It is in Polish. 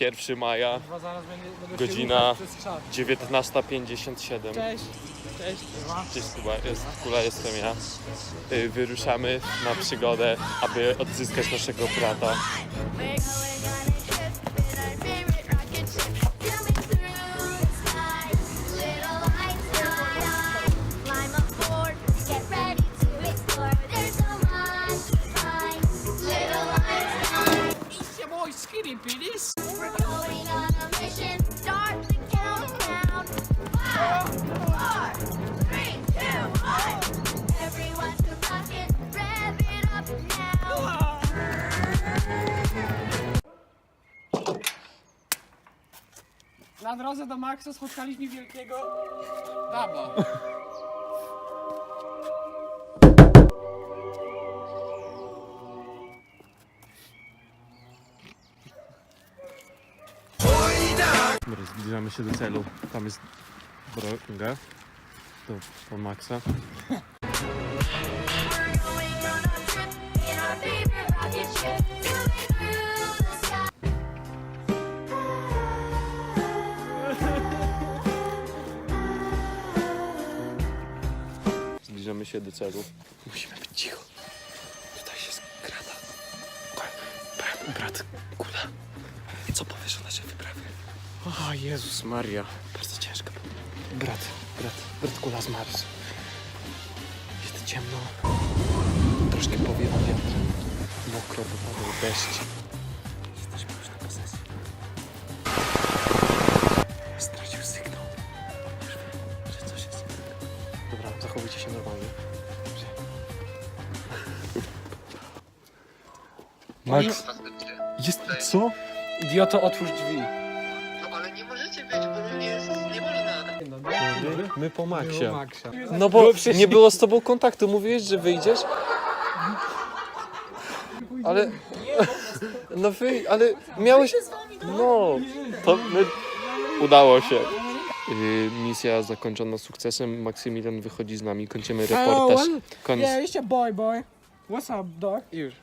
1 maja, Chyba zaraz będę, będę Godzina. się ruchać przez krzak. 19.57. Cześć. Cześć. Cześć Kuba, jest, Kula jestem ja. Y, Wyruszamy na przygodę, aby odzyskać naszego brata. We're going skinny penis. We're going on a mission. Start the countdown. Five, four, three, two, one. Everyone to rocket, rev it up now. Na drodze do Maxa spotkaliśmy wielkiego daba. Dobra, zbliżamy się do celu. Tam jest droga do po Maxa. Zbliżamy się do celu. Musimy być cicho. Tutaj się skrada. Brat, brat, kula. Co powiesz o naszej wyprawie? O Jezus Maria. Bardzo ciężko. Brat, brat, brat kula zmarł. Jest ciemno. Troszkę powiewa wiatr. Mokro, bo padał deszcz. Jesteśmy już na posesji. Stracił sygnał. Już wiem, że coś jest. Dobra, zachowujcie się normalnie. Dobrze. Max, jest co? Idioto, otwórz drzwi. My, my po Maxie. Maxia. No bo nie było z tobą kontaktu, mówiłeś, że wyjdziesz? Ale... No wy, ale miałeś... No, to my... Udało się. Yy, misja zakończona sukcesem. Maksymilian wychodzi z nami, kończymy reportaż. Koniec. Yeah, it's your boy, boy. What's up, dog? Już.